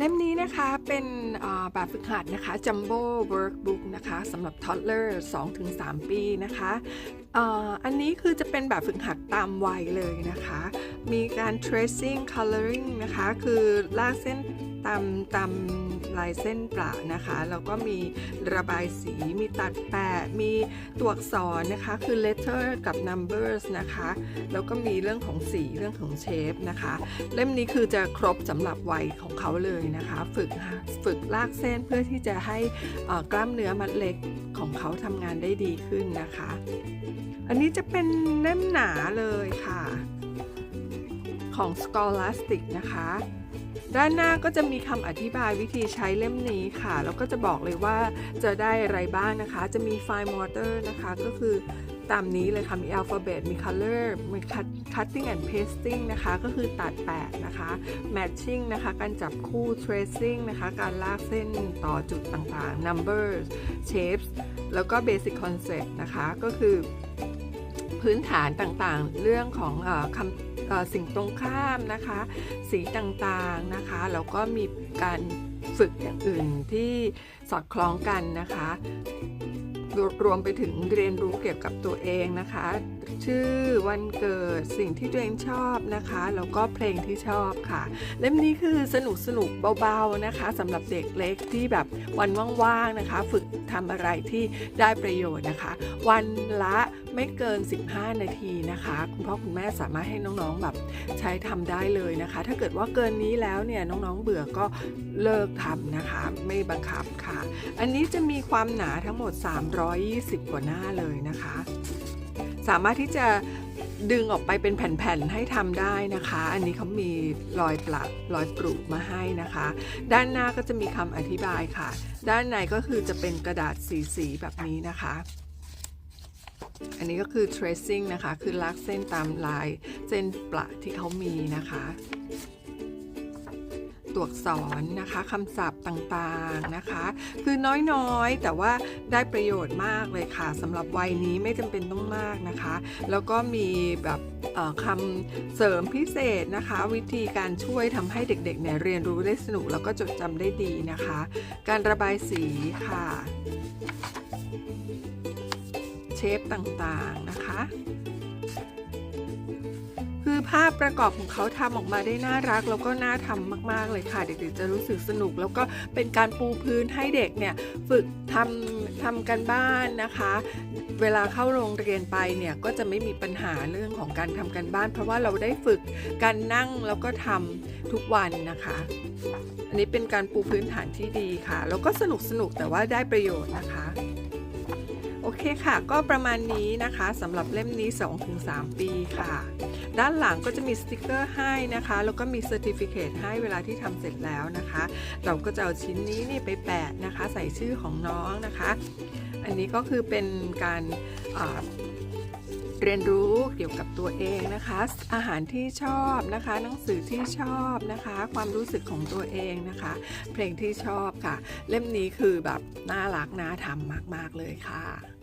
เล่มนี้นะคะเป็นแบบฝึกหัดนะคะ Jumbo Workbook นะคะสำหรับ Toddler 2-3 ปีนะคะออันนี้คือจะเป็นแบบฝึกหัดตามวัยเลยนะคะ มีการ tracing coloring นะคะ คือลากเส้นตามตามลายเส้นประนะคะ แล้วก็มีระบายสี มีตัดแปะ มีตัวอักษรนะคะ คือ letter กับ numbers นะคะ แล้วก็มีเรื่องของสี เรื่องของ shape นะคะ เล่มนี้คือจะครบสำหรับวัยของเขาเลยนะคะ ฝึกฝึกลากเส้นเพื่อที่จะให้กล้ามเนื้อมัดเล็กของเขาทำงานได้ดีขึ้นนะคะ อันนี้จะเป็นเล่มหนาเลยค่ะ ของ Scholastic นะคะ ด้านหน้าก็จะมีคำอธิบายวิธีใช้เล่มนี้ค่ะ แล้วก็จะบอกเลยว่าจะได้อะไรบ้างนะคะ จะมีไฟมอเตอร์นะคะ ก็คือ ตามนี้เลยค่ะ มี alphabet มี color มี cut- cutting and pasting นะคะ ก็คือตัดแปะนะคะ matching นะคะ การจับคู่ tracing นะคะ การลากเส้นต่อจุดต่างๆ numbers shapes แล้วก็ basic concept นะคะ ก็คือพื้นฐานต่างๆ เรื่องของอคำสิ่งตรงข้ามนะคะ สีต่างๆนะคะ แล้วก็มีการฝึกอย่างอื่นที่สอดคล้องกันนะคะ รวมไปถึงเรียนรู้เกี่ยวกับตัวเองนะคะ ชื่อวันเกิดสิ่งที่ตัวเองชอบนะคะแล้วก็เพลงที่ชอบค่ะ เล่มนี้คือสนุกสนุกเบาๆนะคะสำหรับเด็กเล็กที่แบบวันว่างๆนะคะ ฝึกทำอะไรที่ได้ประโยชน์นะคะ วันละ ไม่เกิน 15 นาทีนะคะ คุณพ่อคุณแม่สามารถให้น้องๆแบบใช้ทำได้เลยนะคะ ถ้าเกิดว่าเกินนี้แล้วเนี่ยน้องๆเบื่อก็เลิกทำนะคะ ไม่บังคับค่ะ อันนี้จะมีความหนาทั้งหมด 320 กว่าหน้าเลยนะคะ สามารถที่จะดึงออกไปเป็นแผ่นๆ ให้ทำได้นะคะ อันนี้เขามีรอยปลักรอยปรุมาให้นะคะ ด้านหน้าก็จะมีคำอธิบายค่ะ ด้านในก็คือจะเป็นกระดาษสีๆแบบนี้นะคะ อันนี้ก็คือ tracing นะคะ คือลากเส้นตามลายเส้นประที่เขามีนะคะ ตัวอักษรนะคะคำศัพท์ต่างๆนะคะ คือน้อยๆ แต่ว่าได้ประโยชน์มากเลยค่ะสำหรับวัยนี้ไม่จำเป็นต้องมากนะคะ แล้วก็มีแบบคำเสริมพิเศษนะคะ วิธีการช่วยทำให้เด็กๆเนี่ยเรียนรู้ได้สนุกแล้วก็จดจำได้ดีนะคะ การระบายสีค่ะ เชฟต่างๆนะคะ คือภาพประกอบของเขาทำออกมาได้น่ารัก แล้วก็น่าทำมากๆเลยค่ะ เด็กๆจะรู้สึกสนุก แล้วก็เป็นการปูพื้นให้เด็กเนี่ยฝึกทำทำกันบ้านนะคะ เวลาเข้าโรงเรียนไปเนี่ยก็จะไม่มีปัญหาเรื่องของการทำกันบ้าน เพราะว่าเราได้ฝึกการนั่งแล้วก็ทำทุกวันนะคะอันนี้เป็นการปูพื้นฐานที่ดีค่ะ แล้วก็สนุกสนุกแต่ว่าได้ประโยชน์นะคะ อเคค่ะ ก็ประมาณนี้นะคะสำหรับเล่มนี้ 2-3 ปีค่ะ ด้านหลังก็จะมีสติกเกอร์ให้นะคะ แล้วก็มีเซอร์ติฟิเคตให้เวลาที่ทำเสร็จแล้วนะคะ เราก็จะเอาชิ้นนี้นี่ไปแปะนะคะ ใส่ชื่อของน้องนะคะ อันนี้ก็คือเป็นการเรียนรู้เกี่ยวกับตัวเองนะคะ อาหารที่ชอบนะคะ หนังสือที่ชอบนะคะ ความรู้สึกของตัวเองนะคะ เพลงที่ชอบค่ะ เล่มนี้คือแบบน่ารักน่าทำมาก ๆ เลยค่ะ